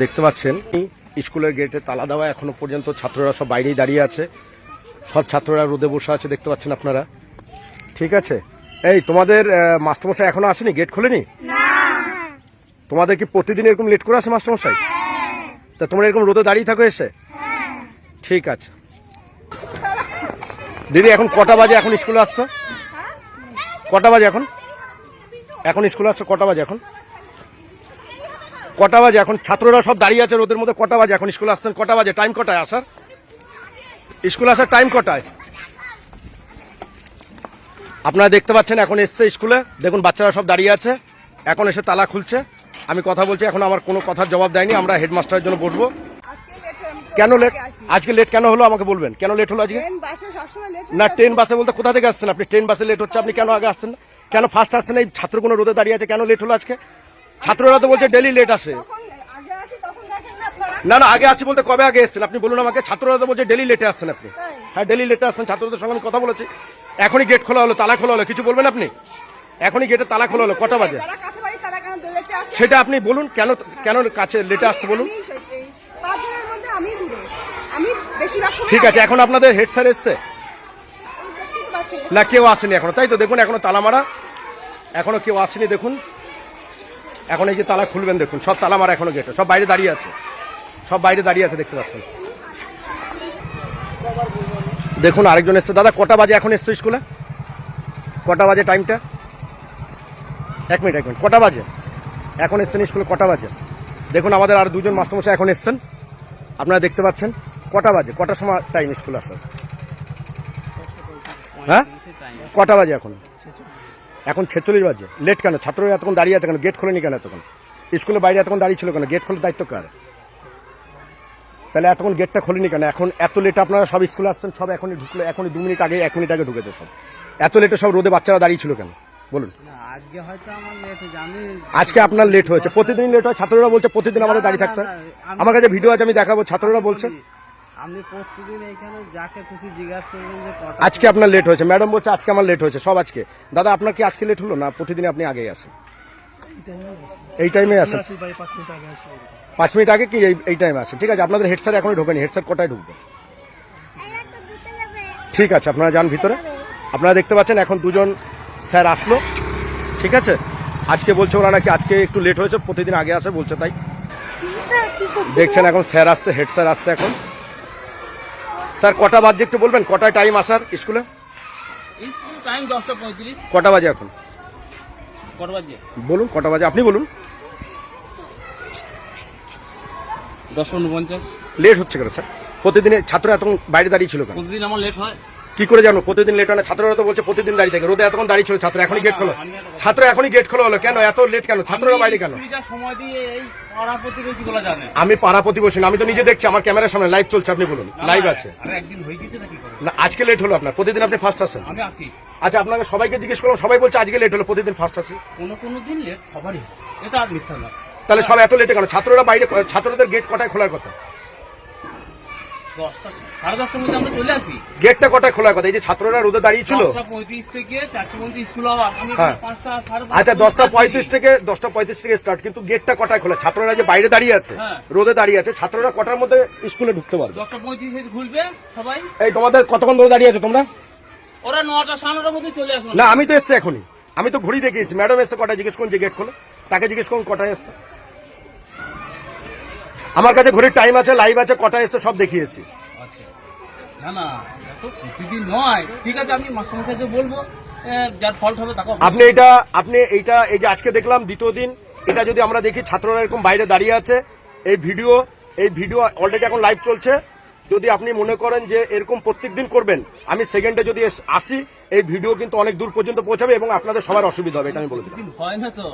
দেখতে পাচ্ছেন স্কুলের গেটে তালা দেওয়া এখনও পর্যন্ত ছাত্ররা সব বাইরেই দাঁড়িয়ে আছে। সব ছাত্ররা রোদে বসে আছে দেখতে পাচ্ছেন আপনারা। ঠিক আছে? এই তোমাদের মাস্টারমশাই এখনও আসেনি? গেট খোলেনি? তোমাদের কি প্রতিদিন এরকম লেট করে আসে মাস্টারমশাই? তা তোমরা এরকম রোদে দাঁড়িয়ে থাকো এসে? ঠিক আছে। দিদি এখন কটা বাজে এখন স্কুলে আসছো? কটা বাজে এখন? এখন স্কুলে আসছো? কটা বাজে এখন? কটা বাজে? এখন ছাত্ররা সব দাঁড়িয়ে আছে রোদের মধ্যে। কটা বাজে এখন স্কুল আসছেন? কটা বাজে? টাইম কটায় আসার? স্কুল আসার টাইম কটায়? আপনারা দেখতে পাচ্ছেন এখন এসছে স্কুলে। দেখুন বাচ্চারা সব দাঁড়িয়ে আছে। এখন এসে তালা খুলছে। আমি কথা বলছি এখন আমার কোনো কথার জবাব দেয়নি। আমরা হেডমাস্টারের জন্য বসবো। কেন লেট আজকে লেট কেন হলো আমাকে বলবেন? কেন লেট হলো আজকে? না ট্রেন বাসে বলতে কোথা থেকে আসছেন আপনি? ট্রেন বাসে লেট হচ্ছে আপনি কেন আগে আসছেন? না? কেন ফার্স্ট আসছেন? এই ছাত্রগুলো রোদে দাঁড়িয়ে আছে কেন লেট হলো আজকে? ছাত্ররা তো বলছে ডেলি লেট আসে। আসি না না আগে আসছি বলতে কবে আগে এসেছেন? আপনি বলুন আমাকে ছাত্ররা তো বলছে ডেলি লেটে আসছেন আপনি। হ্যাঁ ডেলি লেটে আসছেন ছাত্রদের সঙ্গে আমি কথা বলেছি। এখনই গেট খোলা হলো তালা খোলা হলো কিছু বলবেন আপনি? এখনই গেটে তালা খোলা হলো কটা বাজে? আসে? সেটা আপনি বলুন কেন কেন কাছে লেটে আসছে বলুন? ঠিক আছে এখন আপনাদের হেড স্যার এসছে। না কেউ আসেনি এখনও। তাই তো দেখুন এখনও তালা মারা। এখনও কেউ আসেনি দেখুন। এখন এই যে তালা খুলবেন দেখুন, সব তালা মারা এখনও গেটে, সব বাইরে দাঁড়িয়ে আছে। সব বাইরে দাঁড়িয়ে আছে, দেখতে পাচ্ছেন। দেখুন, আরেকজন এসছে। দাদা, কটা বাজে এখন এসছে স্কুলে? কটা বাজে টাইমটা? এক মিনিট এক মিনিট, কটা বাজে? এখন এসছেন স্কুলে কটা বাজে? দেখুন, আমাদের আর দুজন মাস্টারমশাই এখন এসছেন। আপনারা দেখতে পাচ্ছেন, কটা বাজে? কটার সময় টাইম স্কুল আসার হ্যাঁ? কটা বাজে এখন? এখন ছেচল্লিশ বাজে। লেট কেন? ছাত্ররা এতক্ষণ দাঁড়িয়ে আছে কেন? গেট খোলেনি কেন এতক্ষণ? স্কুলে বাইরে এতক্ষণ দাঁড়িয়ে ছিল কেন? গেট খোলার দায়িত্ব কার? তাহলে এতক্ষণ গেটটা খোলেনি কেন? এখন এত লেট আপনারা সব স্কুলে আসছেন সব এখনই ঢুকলো এখনই দু মিনিট আগে এক মিনিট আগে ঢুকেছে সব। এত লেটে সব রোদে বাচ্চারা দাঁড়িয়ে ছিল কেন? বলুন। আজকে আপনার লেট হয়েছে। প্রতিদিন লেট হয়। ছাত্ররা বলছে প্রতিদিন আমাদের দাঁড়িয়ে থাকতে হয়। আমার কাছে ভিডিও আছে আমি দেখাবো। ছাত্ররা বলছে। আপনি প্রতিদিন এখানে যাকে খুশি জিজ্ঞাসা করবেন যে কটা আজকে আপনার লেট হয়েছে। ম্যাডাম বলছে আজকে আমার লেট হয়েছে সব আজকে। দাদা আপনার কি আজকে লেট হলো না প্রতিদিন আপনি আগেই আসেন? এই টাইমে আসেন। পাঁচ মিনিট আগে কি এই- এই টাইমে আসেন? ঠিক আছে আপনাদের হেড স্যার এখনই ঢোকেনি হেড স্যার কটায় ঢুকবে? ঠিক আছে আপনারা যান ভিতরে। আপনারা দেখতে পাচ্ছেন এখন দুজন স্যার আসলো। ঠিক আছে? আজকে বলছে ওরা নাকি আজকে একটু লেট হয়েছে প্রতিদিন আগে আসে বলছে তাই। দেখছেন এখন স্যার আসছে হেড স্যার আসছে এখন। স্যার কটা বাজে একটু বলবেন? কটা টাইম আসার স্কুলে? স্কুল টাইম দশটা পঁয়ত্রিশ। কটা বাজে এখন? কটা বাজে? বলুন কটা বাজে? আপনি বলুন। দশ উনপঞ্চাশ। লেট হচ্ছে কেন স্যার? প্রতিদিনে ছাত্র এত বাইরে দাঁড়িয়ে ছিল কেন? প্রতিদিন আমার লেট হয়। কি করে জানো? প্রতিদিন লেট হয় না ছাত্ররা তো বলছে প্রতিদিন দাঁড়িয়ে থাকে। রোদে এতক্ষণ দাঁড়িয়ে ছিল ছাত্র এখনই গেট খোলো। ছাত্র এখনই গেট খোলো হলো। কেন? এত লেট কেন? ছাত্ররা বাইরে কেন? আমি পাড়া প্রতিবেশী আমি তো নিজে দেখছি আমার ক্যামেরার সামনে লাইভ চলছে আপনি বলুন। লাইভ আছে। না আজকে লেট হলো আপনার। প্রতিদিন আপনি ফার্স্ট আসেন। আচ্ছা আপনাকে সবাইকে জিজ্ঞেস করলাম সবাই বলছে আজকে লেট হলো প্রতিদিন ফার্স্ট আসি। কোনো কোনো দিন লেট সবারই এটা আর মিথ্যা না তাহলে সব এত লেটে কেন? ছাত্ররা বাইরে ছাত্রদের গেট কটায় খোলার কথা? সাড়ে দশটার মধ্যে আমরা চলে আসি। গেটটা খোলার কথা? এই যে ছাত্ররা রোদে দাঁড়িয়ে ছিল? পঁয়ত্রিশ থেকে চারটে পর্যন্ত স্কুল আমি হ্যাঁ। আচ্ছা দশটা পঁয়ত্রিশ থেকে দশটা পঁয়ত্রিশ থেকে স্টার্ট কিন্তু গেটটা কটায় খোলা? ছাত্ররা যে বাইরে দাঁড়িয়ে আছে হ্যাঁ। রোদে দাঁড়িয়ে আছে ছাত্ররা কটার মধ্যে স্কুলে ঢুকতে পারবে? দশটা পঁয়ত্রিশে খুলবে সবাই। এই তোমাদের কতক্ষণ ধরে দাঁড়িয়ে আছো তোমরা? ওরা নটা সাড়ে নটার মধ্যে চলে আসবে। না আমি তো এসছি এখনই। আমি তো ঘড়ি দেখিয়েছি। ম্যাডাম এসে কটায় জিজ্ঞেস করুন যে গেট খোলো। তাকে জিজ্ঞেস করুন কটায় এসছে। আমার কাছে ঘড়ির টাইম আছে লাইভ আছে কটায় এসে সব দেখিয়েছি। আচ্ছা। না না প্রতিদিন নয়। ঠিক আছে আমি মাস্টারমশাইকে বলব যার ফল্ট হবে তাকে আপনি এটা আপনি এইটা এই যে আজকে দেখলাম দ্বিতীয় দিন এটা যদি আমরা দেখি ছাত্ররা এরকম বাইরে দাঁড়িয়ে আছে এই ভিডিও এই ভিডিও অলরেডি এখন লাইভ চলছে। যদি আপনি মনে করেন যে এরকম প্রত্যেক দিন করবেন আমি সেকেন্ডে যদি আসি এই ভিডিও কিন্তু অনেক দূর পর্যন্ত পৌঁছাবে এবং আপনাদের সবার অসুবিধা হবে এটা আমি বলে দিলাম। হয় না তো?